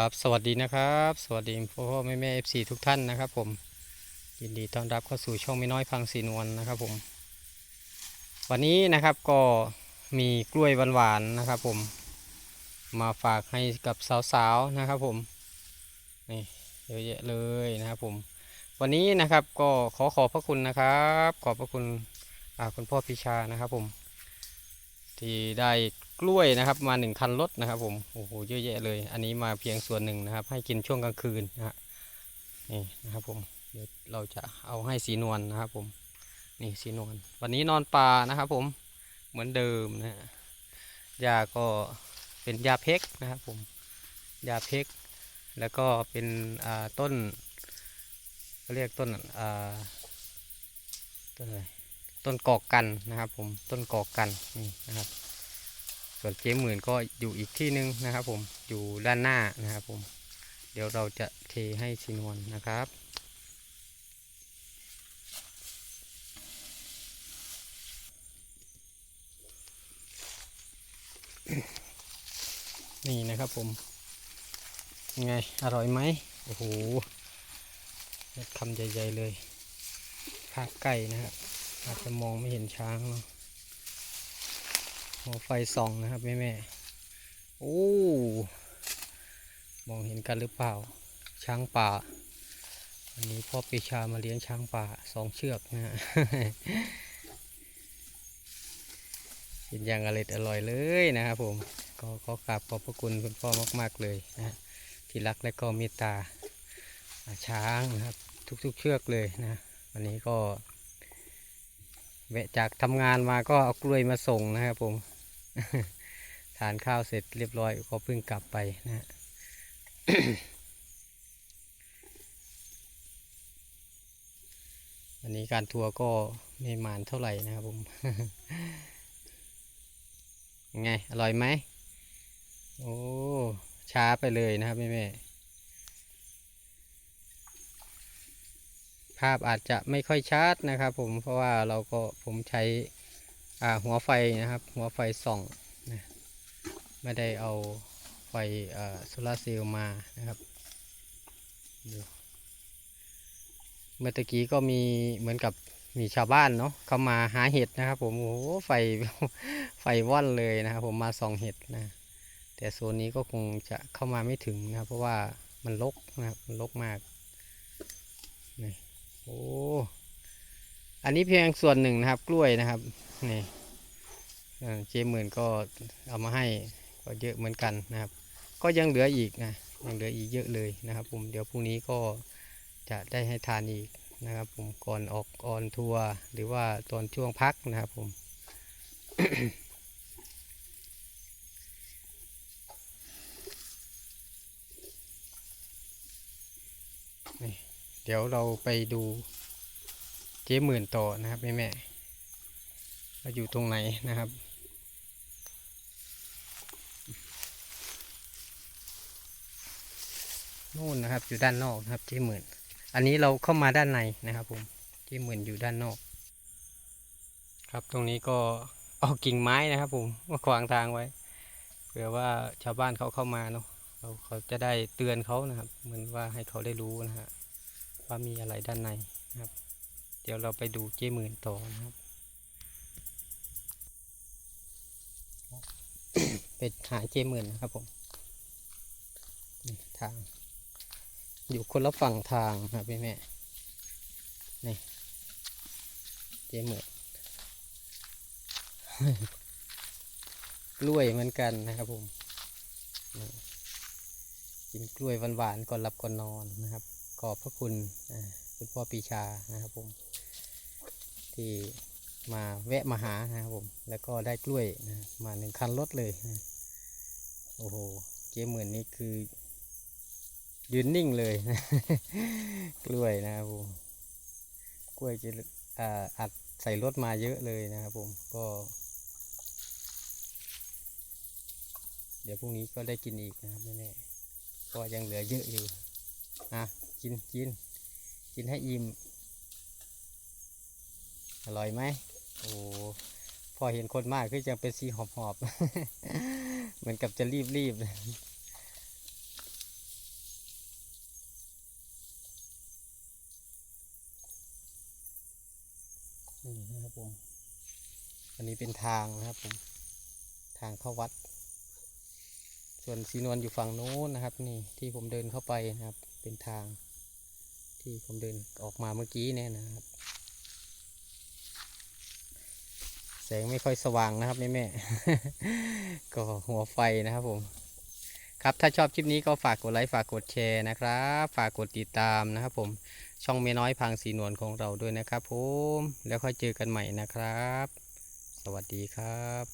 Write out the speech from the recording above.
ครับ สวัสดีนะครับ สวัสดีพ่อแม่แม่เอฟซีทุกท่านนะครับ ผม ยินดีต้อนรับเข้าสู่ช่องไม่น้อยพังสีนวลนะครับ ผม วันนี้นะครับก็มีกล้วยหวานๆนะครับ ผม มาฝากให้กับสาวๆนะครับ ผม นี่เยอะแยะเลยนะครับ ผม วันนี้นะครับก็ขอขอบพระคุณนะครับ ขอบพระคุณคุณพ่อพิชานะครับ ผม ที่ได้ กล้วยนะครับมาหนึ่งคันรถนะครับผมโอ้โหเยอะแยะเลย อันนี้มาเพียงส่วนหนึ่งนะครับ ให้กินช่วงกลางคืนนะฮะนี่นะครับผมเดี๋ยวเราจะเอาให้สีนวลนะครับผมนี่สีนวลวันนี้นอนป่านะครับผมเหมือนเดิมนะฮะยาก็เป็นยาเพกนะครับผมยาเพกแล้วก็เป็นต้นเรียกต้นต้นอะไรต้นกอกกันนะครับผมต้นกอกกันนี่นะครับ ส่วนเจ๊หมื่นก็อยู่อีกที่หนึ่งนะครับผมอยู่ด้านหน้านะครับผม เดี๋ยวเราจะเทให้ชินวนนะครับนี่นะครับผมยังไงอร่อยไหมโอ้โหคำใหญ่ๆเลยภาคไก่นะครับอาจจะมองไม่เห็นช้างเนาะ หัวไฟส่องนะครับแม่แม่โอ้ มองเห็นกันหรือเปล่า ช้างป่า อันนี้พ่อปีชามาเลี้ยงช้างป่าสองเชือกนะฮะกินอย่างอร่อยอร่อยเลยนะครับผม ก็ขอกราบขอบพระคุณคุณพ่อมาก ๆ เลยนะที่รักและก็เมตตาอ่าช้างนะครับทุกๆเชือกเลยนะวันนี้ก็แวะจากทำงานมาก็เอากล้วยมาส่งนะครับผม ทานข้าวเสร็จเรียบร้อยก็เพิ่งกลับไปนะฮะวันนี้การทัวร์ก็ไม่มานเท่าไหร่นะครับผมยังไง อร่อยไหม โอ้ ช้าไปเลยนะครับแม่แม่ภาพอาจจะไม่ค่อยชัดนะครับผมเพราะว่าเราก็ผมใช้ หัวไฟนะครับ หัวไฟส่องนะไม่ได้เอาไฟโซลาร์เซลล์มานะครับดูเมื่อกี้ก็มีเหมือนกับมีชาวบ้านเนาะเขามาหาเห็ดนะครับ ผมโอ้โหไฟไฟว่อนเลยนะครับ ผมมาส่องเห็ดนะ แต่โซนนี้ก็คงจะเข้ามาไม่ถึงนะครับ เพราะว่ามันรกนะครับมันรกมากนี่โอ้อันนี้เพียงส่วนหนึ่งนะครับ กล้วยนะครับนี่ เอ่อเจหมื่นก็เอามาให้ก็เยอะเหมือนกันนะครับ ก็ยังเหลืออีกนะยังเหลืออีกเยอะเลยนะครับผมเดี๋ยวพรุ่งนี้ก็จะได้ให้ทานอีกนะครับ ผมก่อนออกออนทัวร์หรือว่าตอนช่วงพักนะครับผมเดี๋ยวเราไปดูเจ๊หมื่นต่อนะครับแม่แม่ว่าอยู่ตรงไหนนะครับ นู่นนะครับ อยู่ด้านนอกนะครับเจหมื่นอันนี้เราเข้ามาด้านในนะครับผมเจหมื่นอยู่ด้านนอก ครับตรงนี้ก็เอากิ่งไม้นะครับ ผมมาขวางทางไว้เผื่อว่าชาวบ้านเขาเข้ามาเนาะเราเขาจะได้เตือนเขานะครับ เหมือนว่าให้เขาได้รู้นะฮะว่ามีอะไรด้านในนะครับ เดี๋ยวเราไปดูเจ้หมื่นต่อนะครับเป็นหาเจ้หมื่นนะครับผมทาง อยู่คนละฝั่งทางครับพี่แม่ นี่ เจ้หมื่นกล้วยเหมือนกันนะครับผม กินกล้วยหวานๆก่อนหลับก่อนนอนนะครับ ขอบพระคุณคุณพ่อปีชานะครับผม ที่มาแวะมาหานะครับผม แล้วก็ได้กล้วยนะมาหนึ่งคันรถเลยนะโอ้โห เจ๊เหมือนนี้คือ ยืนนิ่งเลยนะกล้วยนะครับผมกล้วยจะอ,อัดใส่รถมาเยอะเลยนะครับผมก็ เดี๋ยวพรุ่งนี้ก็ได้กินอีกนะครับแน่ๆเพราะยังเหลือเยอะอยู่อะกินกินกินให้อิ่มอร่อยไหมโอ้พอเห็นคนมากคือจะเป็นสีหอบหอบๆเหมือนกับจะรีบรี อันนี้เป็นทางนะครับผม ทางเข้าวัด ส่วนสีนวลอยู่ฝั่งโน้นนะครับ นี่ที่ผมเดินเข้าไปนะครับ เป็นทาง ที่ผมเดินออกมาเมื่อกี้เนี่ยนะครับ แสงไม่ค่อยสว่างนะครับแม่แม่ก็หัวไฟนะครับผมครับถ้าชอบคลิปนี้ก็ฝากกดไลค์ฝากกดแชร์นะครับ ฝากกดติดตามนะครับผมช่องเมน้อยพังสีนวลของเราด้วยนะครับผมแล้วค่อยเจอกันใหม่นะครับ สวัสดีครับ